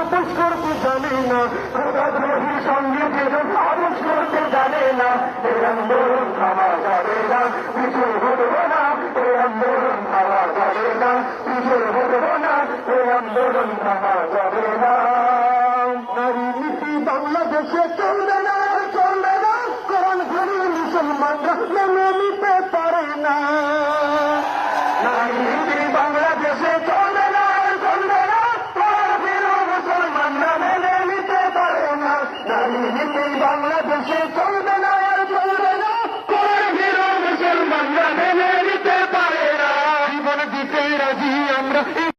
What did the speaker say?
আদেশ করতে জানে না খোদাদ্রোহীর সঙ্গে যেজন আদেশ করতে জানে না এই আন্দোলন থামা যাবে না পিছু হটব না এই আন্দোলন থামা যাবে না পিছু হটব না এই আন্দোলন থামা যাবে না নারী নীতি বাংলাদেশে চলবে না চলবে না কোরআন ঘড়ি মুসলমানরা মেনে নিতে নারী নীতি বাংলাদেশে চলবে না, আর চলবে না। কর্মীরা মুসলমানরা মেনে নিতে পারে না। জীবন দিতে রাজি আমরা।